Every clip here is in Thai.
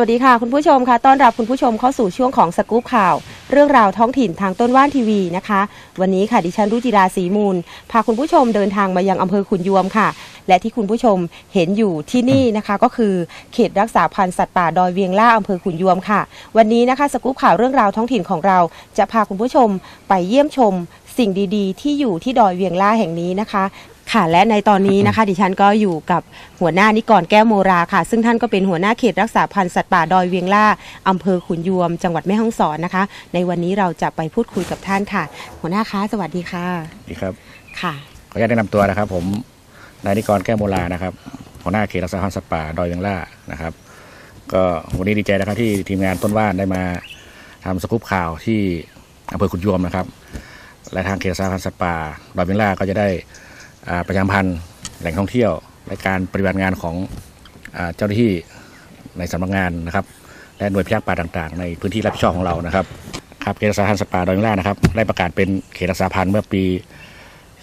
วัสดีค่ะ คุณผู้ชมค่ะต้อนรับคุณผู้ชมเข้าสู่ช่วงของสกู๊ปข่าว เรื่องราวท้องถิ่นทางต้นว่านทีวีนะคะ วันนี้ค่ะดิฉันรุจิราศรีมูล พาคุณผู้ชมเดินทางมายังอำเภอขุนยวมค่ะ และที่คุณผู้ชมเห็นอยู่ที่นี่นะคะก็คือเขตรักษาพันธุ์สัตว์ป่าดอยเวียงล่าอำเภอขุนยวมค่ะ วันนี้นะคะสกู๊ปข่าวเรื่องราวท้องถิ่นของเรา จะพาคุณผู้ชมไปเยี่ยมชมสิ่งดีๆ ที่อยู่ที่ดอยเวียงล่าแห่งนี้นะคะ ค่ะ และในตอนนี้นะคะ ดิฉันก็อยู่กับหัวหน้านิกรแก้วโมราค่ะ ซึ่งท่านก็เป็นหัวหน้าเขตรักษาพันธุ์สัตว์ป่าดอยเวียงล่าอำเภอขุนยวม จังหวัดแม่ฮ่องสอนนะคะ ในวันนี้เราจะไปพูดคุยกับท่านค่ะ หัวหน้าคะสวัสดีค่ะดีครับค่ะขออนุญาตแนะนำตัวนะครับ ผมนายนิกรแก้วโมลานะครับ หัวหน้าเขตรักษาพันธุ์สัตว์ป่าดอยเวียงล่านะครับ ก็วันนี้ดีใจนะครับที่ทีมงานต้นว่านได้มาทำสกู๊ปข่าวที่อำเภอขุนยวมนะครับ และทางเขตรักษาพันธุ์สัตว์ป่าดอยเวียงล่าก็จะได้ ประชาสัมพันธ์แหล่งท่องเที่ยวและการปฏิบัติงานของอเจ้าหน้าที่ในสำนักงานนะครับ และหน่วยพิทักษ์ป่าต่างๆ ในพื้นที่รับผิดชอบของเรานะครับครับเขตรักษาพันธุ์สัตว์ป่าดอยเวียงล่านะครับได้ประกาศเป็นเขตรักษาพันธุ์เมื่อปี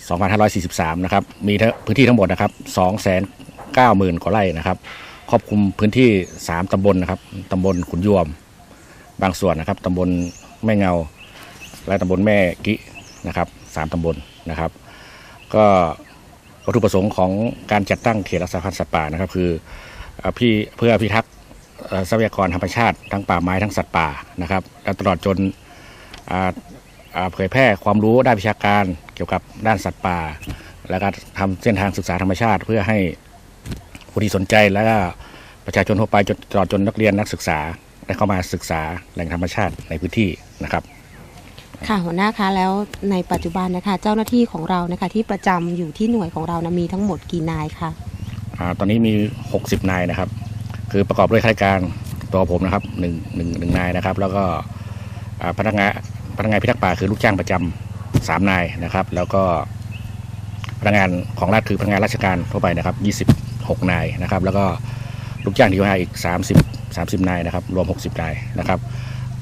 2543 นะครับมีพื้นที่ทั้งหมดนะครับ 290,000 กว่าไร่นะครับครอบคลุมพื้นที่ 3 ตำบลนะครับตำบลขุนยวม บางส่วนนะครับตำบลแม่เงา และตำบลแม่กินะครับสามตำบลนะครับ ก็ วัตถุประสงค์ของการจัดตั้งเขตรักษาพันธุ์สัตว์ป่านะครับ คือเพี่เพื่อพิทักษ์ทรัพยากรธรรมชาติ ทั้งป่าไม้ทั้งสัตว์ป่านะครับและตลอดจนเผยแพร่ความรู้ด้านวิชาการเกี่ยวกับด้านสัตว์ป่า และก็ทำเส้นทางศึกษาธรรมชาติ เพื่อให้ผู้ที่สนใจและก็ประชาชนทั่วไปจนตลอดจนนักเรียนนักศึกษาได้เข้ามาศึกษาแหล่งธรรมชาติในพื้นที่นะครับ ค่ะหัวหน้าคะแล้วในปัจจุบันนะคะ เจ้าหน้าที่ของเรานะคะที่ประจำอยู่ที่หน่วยของเรานะมีทั้งหมดกี่นายคะอ่าตอนนี้มี 60 นายนะครับ คือประกอบด้วยข้าราชการตัวผมนะครับหนึ่งหนึ่งหนึ่งนายนะครับ แล้วก็พนักงานพนักงานพิทักษ์ป่าคือลูกจ้างประจำสามนายนะครับ แล้วก็พนักงานของรัฐคือพนักงานราชการทั่วไปนะครับ 26 นายนะครับ แล้วก็ลูกจ้างที่ว่าอีก 30 30 นายนะครับ รวม 60 นายนะครับ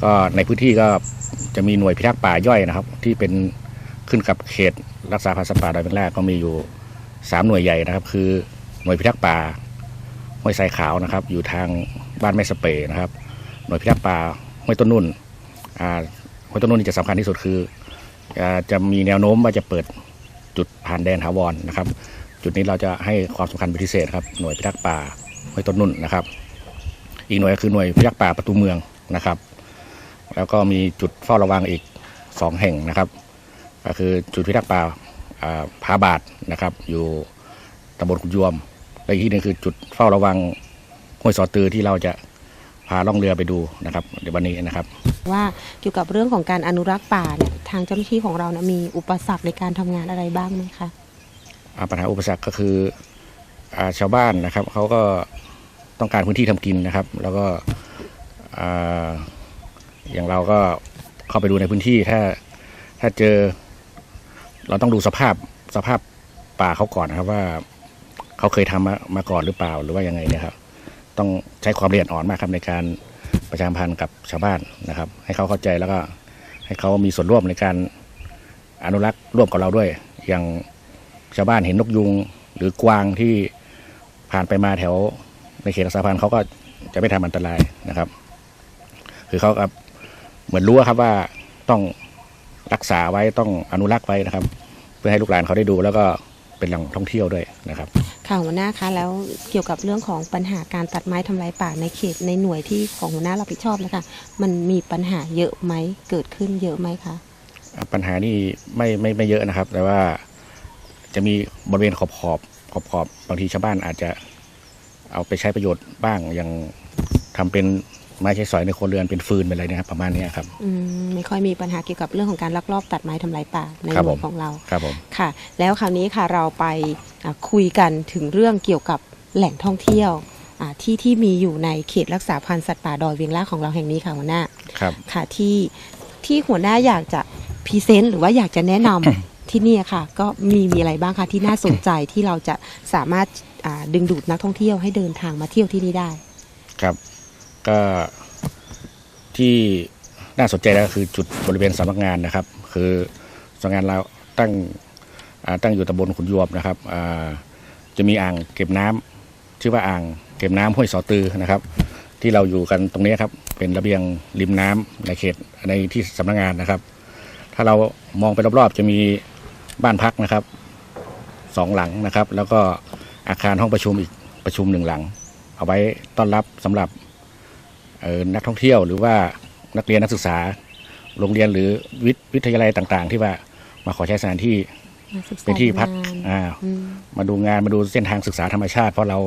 ก็ในพื้นที่ก็จะมีหน่วยพิทักษ์ป่าย่อยนะครับ ที่เป็นขึ้นกับเขตรักษาพันธุ์สัตว์ป่าดอยเป็นแรกก็มีอยู่สามหน่วยใหญ่นะครับ คือหน่วยพิทักษ์ป่าห้วยทรายขาวนะครับ อยู่ทางบ้านแม่สเปรย์นะครับ หน่วยพิทักษ์ป่าห้วยต้นนุ่นอ่าห้วยต้นนุ่นนี่จะสำคัญที่สุดคืออ่าจะมีแนวโน้มว่าจะเปิดจุดผ่านแดนถาวรนะครับ จุดนี้เราจะให้ความสำคัญเป็นพิเศษครับหน่วยพิทักษ์ป่าห้วยต้นนุ่นนะครับ อีกหน่วยก็คือหน่วยพิทักษ์ป่าประตูเมืองนะครับ แล้วก็มีจุดเฝ้าระวังอีกสองแห่งนะครับ ก็คือจุดพิทักษ์ป่าอ่าผาบาทนะครับ อยู่ตำบลขุนยวมและอีกที่หนึ่งคือจุดเฝ้าระวังห้วยสอตือที่เราจะพาล่องเรือไปดูนะครับเดี๋ยววันนี้นะครับ ว่าเกี่ยวกับเรื่องของการอนุรักษ์ป่าเนี่ยทางเจ้าหน้าที่ของเรานะมีอุปสรรคในการทำงานอะไรบ้างไหมคะอ่าปัญหาอุปสรรคก็คืออาชาวบ้านนะครับเขาก็ต้องการพื้นที่ทำกินนะครับ แล้วก็ อย่างเราก็เข้าไปดูในพื้นที่ถ้าถ้าเจอ เราต้องดูสภาพสภาพป่าเขาก่อนนะครับว่าเขาเคยทำมามาก่อนหรือเปล่าหรือว่ายังไงเนี่ยครับ ต้องใช้ความละเอียดอ่อนมากครับในการประชาพันธ์กับชาวบ้านนะครับ ให้เขาเข้าใจแล้วก็ให้เขามีส่วนร่วมในการอนุรักษ์ร่วมกับเราด้วย อย่างชาวบ้านเห็นนกยุงหรือกวางที่ผ่านไปมาแถวในเขตรักษาพันธ์เขาก็จะไม่ทำอันตรายนะครับ คือเขากับ เหมือนรู้อะครับว่าต้องรักษาไว้ต้องอนุรักษ์ไว้นะครับ เพื่อให้ลูกหลานเขาได้ดูแล้วก็เป็นแหล่งท่องเที่ยวด้วยนะครับ ค่ะหัวหน้าคะแล้วเกี่ยวกับเรื่องของปัญหาการตัดไม้ทำลายป่าในเขตในหน่วยที่ของหัวหน้ารับผิดชอบนะคะมันมีปัญหาเยอะไหมเกิดขึ้นเยอะไหมคะปัญหานี่ไม่ไม่ไม่เยอะนะครับ แต่ว่าจะมีบริเวณขอบขอบขอบขอบบางทีชาวบ้านอาจจะเอาไปใช้ประโยชน์บ้างอย่างทำเป็น ไม้ใช้สอยในครัวเรือนเป็นฟืนเป็นอะไรเนะครับประมาณเนี้ยครับอืมไม่ค่อยมีปัญหาเกี่ยวกับเรื่องของการลักลอบตัดไม้ทำลายป่าในครับหน่วยผมของเราครับผมค่ะ แล้วคราวนี้ค่ะเราไปอ่าคุยกันถึงเรื่องเกี่ยวกับแหล่งท่องเที่ยวอ่าที่ที่มีอยู่ในเขตรักษาพันธุ์สัตว์ป่าดอยเวียงล่าของเราแห่งนี้ค่ะหัวหน้าครับค่ะที่ที่หัวหน้าอยากจะพรีเซนต์หรือว่าอยากจะแนะนำที่เนี่ยค่ะ ก็มีมีอะไรบ้างคะที่น่าสนใจที่เราจะสามารถอ่าดึงดูดนักท่องเที่ยวให้เดินทางมาเที่ยวที่นี่ได้ ครับ ก็ที่น่าสนใจแล้วคือจุดบริเวณสำนักงานนะครับ คือสำนักงานเราตั้งตั้งอยู่ตำบลขุนยวมนะครับจะมีอ่างเก็บน้ำชื่อว่าอ่างเก็บน้ำห้วยสอตือนะครับ ที่เราอยู่กันตรงนี้ครับ เป็นระเบียงริมน้ำในเขตในที่สำนักงานนะครับ ถ้าเรามองไปรอบๆจะมีบ้านพักนะครับสองหลังนะครับ แล้วก็อาคารห้องประชุมอีกประชุมหนึ่งหลัง เอาไว้ต้อนรับสำหรับ นักท่องเที่ยวหรือว่านักเรียนนักศึกษา โรงเรียนหรือวิทวิทยาลัยต่างๆ ที่ว่ามาขอใช้สถานที่มาศึกษาเป็นที่พักดูงานอ่าอืมมาดูงานมาดูเส้นทางศึกษาธรรมชาติ เพราะเรา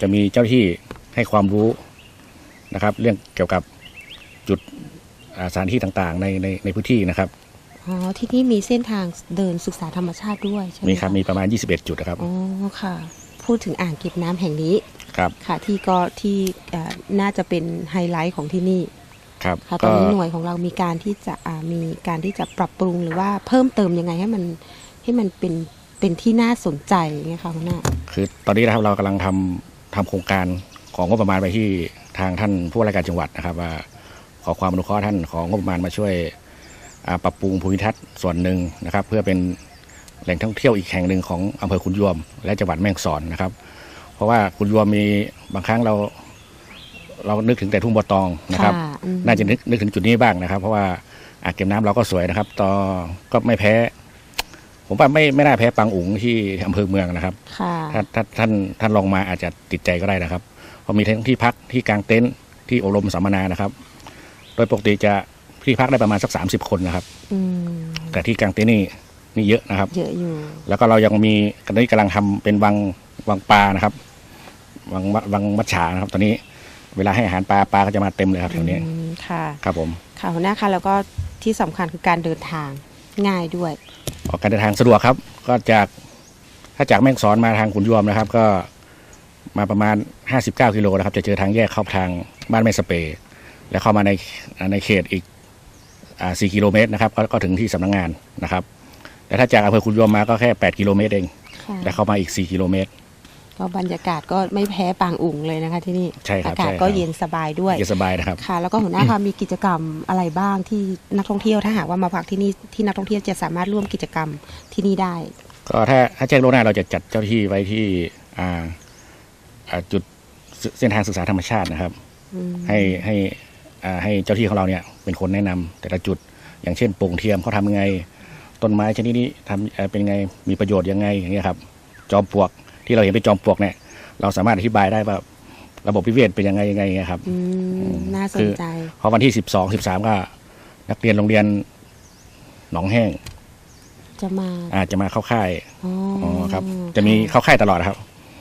จะมีเจ้าหน้าที่ให้ความรู้นะครับ เรื่องเกี่ยวกับจุดอ่าสถานที่ต่างๆ ในในในพื้นที่นะครับอ๋อที่นี่มีเส้นทางเดินศึกษาธรรมชาติด้วยใช่ไหมมีครับะมีประมาณ 21 จุดนะครับอ๋อค่ะ พูดถึงอ่างเก็บน้ำแห่งนี้ครับค่ะที่ก็ที่เอ่อน่าจะเป็นไฮไลท์ของที่นี่ครับค่ะตอก็นนี้หน่วยของเรามีการที่จะอ่ามีการที่จะปรับปรุงหรือว่าเพิ่มเติมยังไงให้มันให้มันเป็นเป็นที่น่าสนใจไงคะคุณน้าคือตอนนี้นะครับเรากำลังทำทำโครงการของงบประมาณไปที่ทางท่านผู้ว่าราชการจังหวัดนะครับว่าขอความอนุเคราะห์ท่านของงบประมาณมาช่วยอ่าปรับปรุงภูมิทัศน์ส่วนหนึ่งนะครับ เพื่อเป็น แหล่งท่องเที่ยวอีกแห่งหนึ่งของอำเภอขุนยวม และจังหวัดแม่ฮ่องสอนนะครับ เพราะว่าขุนยวมมีบางครั้งเรา เรานึกถึงแต่ทุ่งบัวตองนะครับอืม น่าจะนึกนึกถึงจุดนี้บ้างนะครับ เพราะว่าอ่างเก็บน้ำเราก็สวยนะครับต่อก็ไม่แพ้ ผมว่าไม่ไม่น่าแพ้ปางอุ๋งที่อำเภอเมืองนะครับ ค่ะ ถ้าถ้าท่านท่านลองมาอาจจะติดใจก็ได้นะครับเพราะมีทั้งที่พักที่กลางเต็นท์ที่อบรมสัมมนานะครับ โดยปกติจะที่พักได้ประมาณสักสามสิบคนนะครับ อืม แต่ที่กลางเต็นท์นี่ นี่เยอะนะครับ เยอะอยู่ แล้วก็เรายังมีตอนนี้กำลังทำเป็นวังวังปลานะครับวังวังมัจฉานะครับ ตอนนี้เวลาให้อาหารปลาปลาก็จะมาเต็มเลยครับแถวนี้อืมค่ะ ครับผมค่ะหัวหน้าคะแล้วก็ที่สำคัญคือการเดินทางง่ายด้วยออกการเดินทางสะดวกครับ ก็จากถ้าจากแม่ฮ่องสอนมาทางขุนยวมนะครับ ก็มาประมาณ 59กิโลนะครับ จะเจอทางแยกเข้าทางบ้านแม่สเปย์แล้วเข้ามาในในเขตอีกอ่า4กิโลเมตรนะครับ ก็ก็ถึงที่สำนักงานนะครับ แต่ถ้าจากอำเภอขุนยวมมาก็แค่ 8 กิโลเมตรเอง ค่ะแล้วเข้ามาอีก 4 กิโลเมตร ก็บรรยากาศก็ไม่แพ้ปางอุ่งเลยนะคะที่นี่ใช่ครับอากาศใช่ครับก็เย็นสบายด้วยเย็นสบายนะครับ ค่ะ แล้วก็หัวหน้าคะมีกิจกรรมอะไรบ้างที่นักท่องเที่ยวถ้าหากว่ามาพักที่นี่ที่นักท่องเที่ยวจะสามารถร่วมกิจกรรมที่นี่ได้ ก็ถ้าถ้าแจ้งล่วงหน้าเราจะจัดเจ้าหน้าที่ไว้ที่อ่าอ่าจุดเส้นทางศึกษาธรรมชาตินะครับ อืม ให้ให้อ่าให้เจ้าที่ของเราเนี่ยเป็นคนแนะนำแต่ละจุดอย่างเช่นโป่งเทียมเขาทำยังไง ต้นไม้ชนิดนี้ทำเอ่อเป็นไงมีประโยชน์ยังไงอย่างเงี้ยครับจอมปลวกที่เราเห็นเป็นจอมปลวกเนี่ยเราสามารถอธิบายได้ว่าระบบพิเวทเป็นยังไงยังไงอย่างเงี้ยครับอืมน่าสคืนอใจพอวันที่สิบสองสิบสามก็ นักเรียนโรงเรียนหนองแห้ง จะมาอาจจะมาเข้าค่ายอ๋ออ๋ออครับ จะมีเข้าค่ายตลอดครับ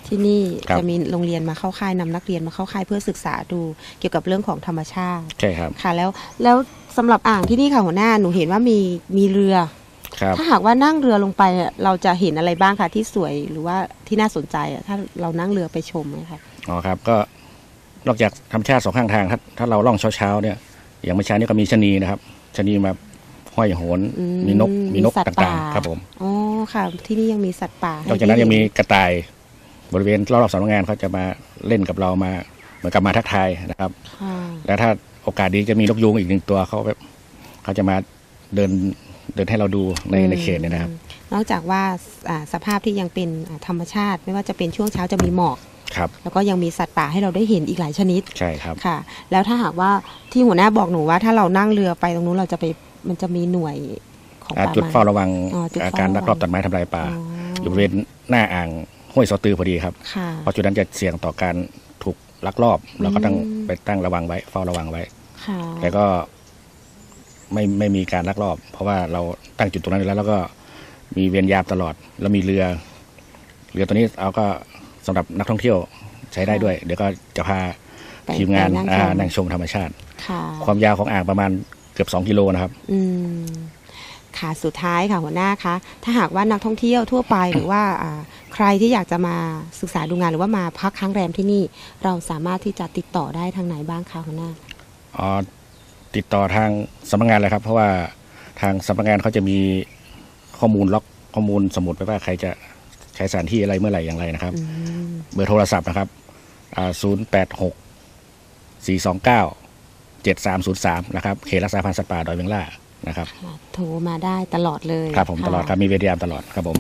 ที่นี่ครับจะมีโรงเรียนมาเข้าค่ายนำนักเรียนมาเข้าค่ายเพื่อศึกษาดูเกี่ยวกับเรื่องของธรรมชาติใช่ครับค่ะ แล้วแล้วสำหรับอ่างที่นี่ค่ะหัวหน้าหนูเห็นว่ามีมีเรือครับ ถ้าหากว่านั่งเรือลงไปอะเราจะเห็นอะไรบ้างคะที่สวยหรือว่าที่น่าสนใจอะถ้าเรานั่งเรือไปชมนะคะอ๋อครับก็นอกจากธรรมชาติสองข้างทางถ้าถ้าเราล่องเช้าๆเนี่ยอย่างเมื่อเช้านี้ก็มีชะนีนะครับชะนีมาห้อยโหนอืมีนกมีนกสัตว์ต่างป่ๆครับผมอ๋อค่ะ ที่นี่ยังมีสัตว์ป่าให้นอกจากนั้นได้ยังมีเห็กระต่ายบริเวณรอบๆสำนักงานเขาจะมาเล่นกับเรามาเหมือนกับมาทักทายนะครับค่ะแล้วถ้าโอกาสดีจะมีนกยูงอีกหนึ่งตัวเขาแบบเขาจะมาเดิน เดินให้เราดูในในเขตเนี่ยนะครับ นอกจากว่าอ่าสภาพที่ยังเป็นอ่าธรรมชาติ ไม่ว่าจะเป็นช่วงเช้าจะมีหมอกครับแล้วก็ยังมีสัตว์ป่าให้เราได้เห็นอีกหลายชนิดใช่ครับค่ะ แล้วถ้าหากว่าที่หัวหน้าบอกหนูว่า ถ้าเรานั่งเรือไปตรงนู้นเราจะไปมันจะมีหน่วยของอ่าป่าจุดไม้เฝ้าระวังอ๋อจุดเฝ้าการระวังลักลอบตัดไม้ทำลายป่าอ๋ออยู่บริเวณหน้าอ่างห้วยสอตือพอดีครับค่ะเพราะจุดนั้นจะเสี่ยงต่อการถูกลักลอบ เราก็ต้องอืมไปตั้งระวังไว้เฝ้าระวังไว้ค่ะแต่ก็ ไม่ไม่มีการลักลอบ เพราะว่าเราตั้งจุดตรงนั้นอยู่แล้ว แล้วก็มีเวรยามตลอด แล้วมีเรือ เรือตัวนี้เอาก็สำหรับนักท่องเที่ยวใช้ได้ด้วย เดี๋ยวก็จะพาไปทีมงานไปอ่าชมนั่งชมธรรมชาติค่ะความยาวของอ่างประมาณเกือบ 2 กิโลนะครับอืมค่ะสุดท้ายค่ะหัวหน้าคะถ้าหากว่านักท่องเที่ยวทั่วไปหรือว่าอ่าใครที่อยากจะมาศึกษาดูงานหรือว่ามาพักค้างแรมที่นี่ เราสามารถที่จะติดต่อได้ทางไหนบ้างคะหัวหน้าอ๋อ ติดต่อทางสำนักงานเลยครับ เพราะว่าทางสำนักงานเขาจะมีข้อมูลล็อกข้อมูลสมุดไว้ว่าใครจะใช้สถานที่อะไรเมื่อไหร่อย่างไรนะครับอืมเบอร์โทรศัพท์นะครับศูนย์แปดหกสี่สองเก้าเจ็ดสามศูนย์สามนะครับเขตรักษาพันธุ์สัตว์ป่าดอยเวียงล่านะครับค่ะโทรมาได้ตลอดเลยครับผมะตลอดครับมีเวทียามตลอดครับผม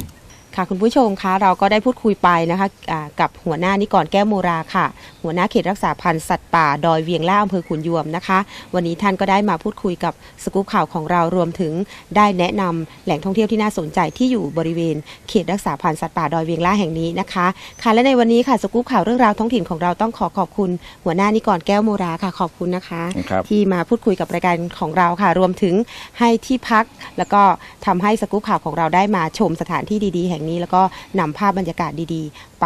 ค่ะคุณผู้ชมคะเราก็ได้พูดคุยไปนะคะอ่ากับหัวหน้านิกรแก้วโมราค่ะ หัวหน้าเขตรักษาพันธุ์สัตว์ป่าดอยเวียงล่าอำเภอขุนยวมนะคะ วันนี้ท่านก็ได้มาพูดคุยกับสกู๊ปข่าวของเรารวมถึงได้แนะนำแหล่งท่องเที่ยวที่น่าสนใจที่อยู่บริเวณเขตรักษาพันธุ์สัตว์ป่าดอยเวียงล่าแห่งนี้นะคะค่ะและในวันนี้ค่ะสกู๊ปข่าวเรื่องราวท้องถิ่นของเราต้องขอขอบคุณ หัวหน้านิกรแก้วโมราค่ะขอบคุณนะคะครับที่มาพูดคุยกับรายการของเราค่ะ รวมถึงให้ที่พัก แล้วก็ทำให้สกู๊ปข่าวของเราได้มาชมสถานที่ดี ๆ แห่งนี้ แล้วก็นำภาพบรรยากาศดีๆ ไป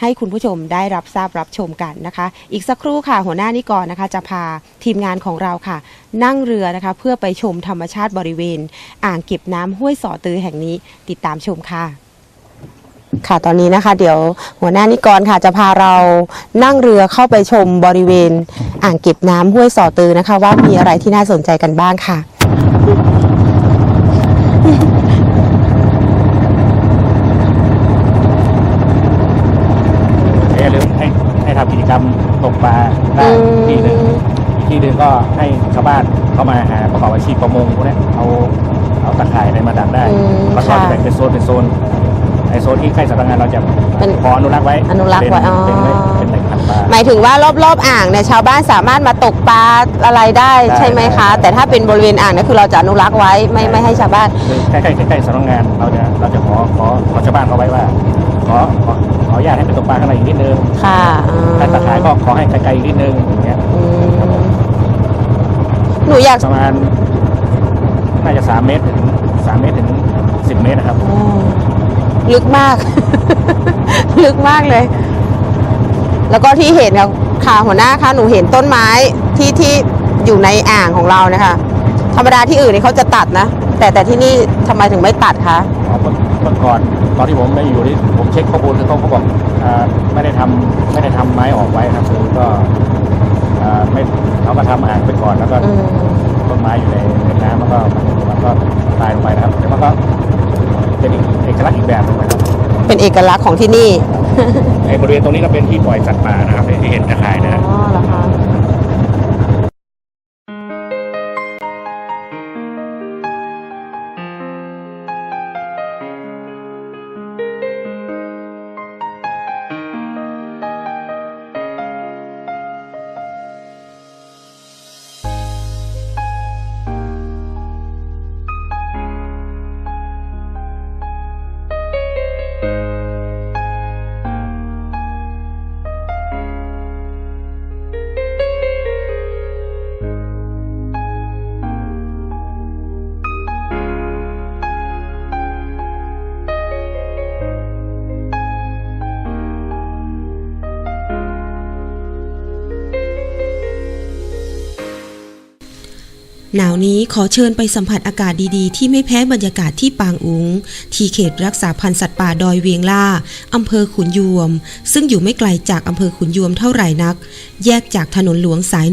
ให้คุณผู้ชมได้รับทราบรับชมกันนะคะ อีกสักครู่ค่ะ หัวหน้านิกรนะคะ จะพาทีมงานของเราค่ะ นั่งเรือนะคะ เพื่อไปชมธรรมชาติบริเวณ อ่างเก็บน้ำห้วยสอตือแห่งนี้ติดตามชมค่ะค่ะตอนนี้นะคะ เดี๋ยวหัวหน้านิกรค่ะ จะพาเรานั่งเรือเข้าไปชมบริเวณ อ่างเก็บน้ำห้วยสอตือนะคะ ว่ามีอะไรที่น่าสนใจกันบ้างค่ะ อย่าลืมให้ให้ทำกิ จกรรมตกปลาได้อืมที่หนึ่งอีกที่หนึ่งก็ให้ชาวบ้านเข้ามาหาประกอบอาชีพประมงพวกเนี้ยเอาเอาตะข่ายอะไรมาดักได้อืมแล้วก็ค่ะจะแบ่งเป็นโซนเป็นโซนไอโซนที่ใกล้สำนักงานเราจะเป็นขออนุรักษ์ไว้อนุรักษ์ไว้เป็นอ๋อ เป็นเป็นแหล่งพันธุ์ปลา หมายถึงว่ารอบๆอ่างเนี่ยชาวบ้านสามารถมาตกปลาอะไรได้ได้ใช่ไหมคะ ได้ แต่ถ้าเป็นบริเวณอ่างเนี่ยคือเราจะอนุรักษ์ไว้ไม่ไม่ให้ชาวบ้านคือใกล้ใกล้ใกล้ๆสำนักงานเราจะเราจะขอขอขอชาวบ้านเขาไว้ว่าขอขอข ออนุญาตให้ไปตกปลาข้างในอีกนิดนึงค่ะอ่าถ้าตะข่ายก็ขอให้ไกลๆอีกนิดนึงอย่างเงี้ยอืมหนูอยากประมาณน่าจะสามเมตรถึงสามเมตรถึงสิบเมตรนะครับโอ้ลึกมาก ลึกมากเลย แล้วก็ที่เห็นค่ะค่ะหัวหน้าคะหนูเห็นต้นไม้ที่ที่อยู่ในอ่างของเรานะคะธรรมดาที่อื่นนี่เขาจะตัดนะแต่แต่ที่นี่ทำไมถึงไม่ตัดคะ อ๋อเมื่อเมื่อก่อน ตอนที่ผมไม่อยู่นี่ผมเช็คข้อมูลคือเขาเขาบอกอ่าไม่ได้ทำไม่ได้ทำไม้ออกไว้ครับคือก็อ่าไม่เขาก็ทำอ่างไปก่อนแล้วก็อืมต้นไม้อยู่ในในน้ำมันก็มันก็ตายลงไปนะครับแต่มันก็เป็นอีกเอกลักษณ์อีกแบบหนึงนะครับเป็นเอกลักษณ์ของที่นี่ไอ้บริเวณตรงนี้ก็เป็นที่ปล่อยสัตว์ป่านะครับที่เห็นตะข่ายนะฮะอ๋อเหรอ หนาวนี้ขอเชิญไปสัมผัสอากาศดีๆ ที่ไม่แพ้บรรยากาศที่ปางอุง ที่เขตรักษาพันธุ์สัตว์ป่าดอยเวียงล่าอำเภอขุนยวม ซึ่งอยู่ไม่ไกลจากอำเภอขุนยวมเท่าไหร่นัก แยกจากถนนหลวงสาย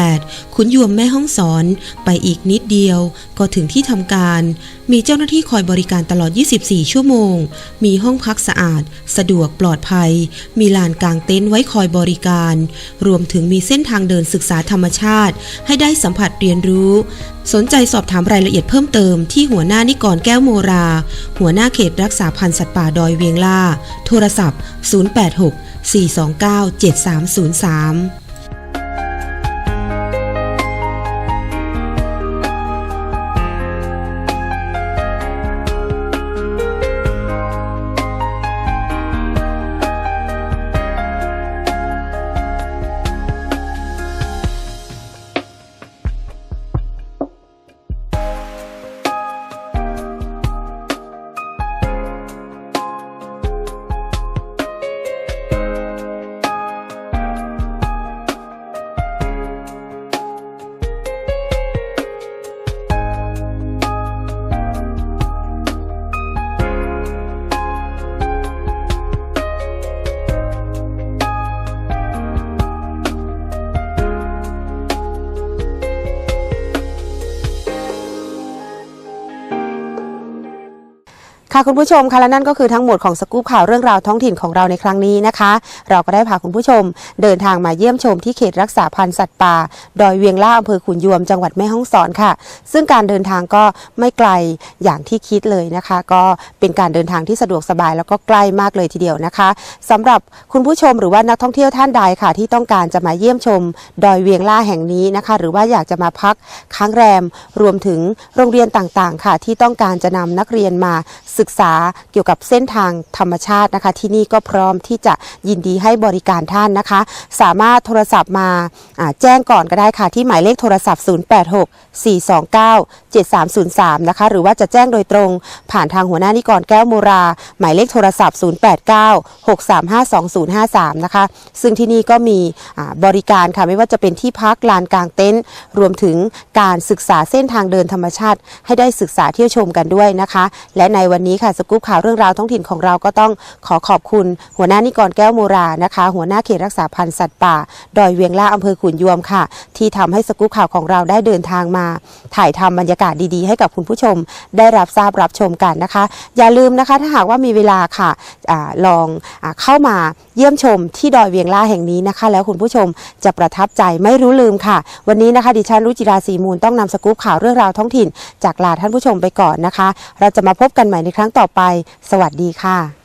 108 ขุนยวมแม่ห้องสอน ไปอีกนิดเดียว ก็ถึงที่ทำการ มีเจ้าหน้าที่คอยบริการตลอด 24 ชั่วโมง มีห้องพักสะอาด สะดวกปลอดภัย มีลานกลางเต็นท์ไว้คอยบริการ รวมถึงมีเส้นทางเดินศึกษาธรรมชาติ ให้ได้สัมผัสเรียนรู้สนใจสอบถามรายละเอียดเพิ่มเติมที่หัวหน้านิกรแก้วโมรา หัวหน้าเขตรักษาพันธุ์สัตว์ป่าดอยเวียงล่า โทรศัพท์ 086 429 7303 ค่ะคุณผู้ชมค่ะและนั่นก็คือทั้งหมดของสกู๊ปข่าวเรื่องราวท้องถิ่นของเราในครั้งนี้นะคะ เราก็ได้พาคุณผู้ชม เดินทางมาเยี่ยมชมที่เขตรักษาพันธุ์สัตว์ป่า ดอยเวียงล่าอำเภอขุนยวมจังหวัดแม่ฮ่องสอนค่ะ ซึ่งการเดินทางก็ไม่ไกลอย่างที่คิดเลยนะคะ ก็เป็นการเดินทางที่สะดวกสบายแล้วก็ใกล้มากเลยทีเดียวนะคะสำหรับคุณผู้ชมหรือว่านักท่องเที่ยวท่านใดค่ะ ที่ต้องการจะมาเยี่ยมชม ดอยเวียงล่าแห่งนี้นะคะ หรือว่าอยากจะมาพักค้างแรม รวมถึงโรงเรียนต่างๆ ค่ะ ที่ต้องการจะนำนักเรียนมาศึึกษาเกี่ยวกับเส้นทางธรรมชาตินะคะ ที่นี่ก็พร้อมที่จะยินดีให้บริการท่านนะคะ สามารถโทรศัพท์มาอ่าแจ้งก่อนก็ได้ค่ะ ที่หมายเลขโทรศัพท์ 086 429 7303 นะคะ หรือว่าจะแจ้งโดยตรง ผ่านทางหัวหน้านิกรแก้วโมรา หมายเลขโทรศัพท์ 089 635 2053 นะคะ ซึ่งที่นี่ก็มีบริการค่ะ ไม่ว่าจะเป็นที่พักลานกลางเต็นท์รวมถึงการศึกษาเส้นทางเดินธรรมชาติ ให้ได้ศึกษาเที่ยวชมกันด้วยนะคะ และในวันนี้ค่ะสกู๊ปข่าวเรื่องราวท้องถิ่นของเราก็ต้องขอขอบคุณ หัวหน้านิกรแก้วโมรานะคะ หัวหน้าเขตรักษาพันธุ์สัตว์ป่า ดอยเวียงล่าอำเภอขุนยวมค่ะ ที่ทำให้สกู๊ปข่าวของเราได้เดินทางมา ถ่ายทำบรรยากาศดีๆ ให้กับคุณผู้ชม ได้รับทราบรับชมกันนะคะ อย่าลืมนะคะถ้าหากว่ามีเวลาค่ะอาลองอเข้ามาเยี่ยมชมที่ดอยเวียงล่าแห่งนี้นะคะ แล้วคุณผู้ชมจะประทับใจไม่รู้ลืมค่ะ วันนี้นะคะดิฉันรุจิราศรีมูลต้องนำสกู๊ปข่าวเรื่องราวท้องถิ่น จากลาท่านผู้ชมไปก่อนนะคะ เราจะมาพบกันใหม่ในครั้งต่อไป สวัสดีค่ะ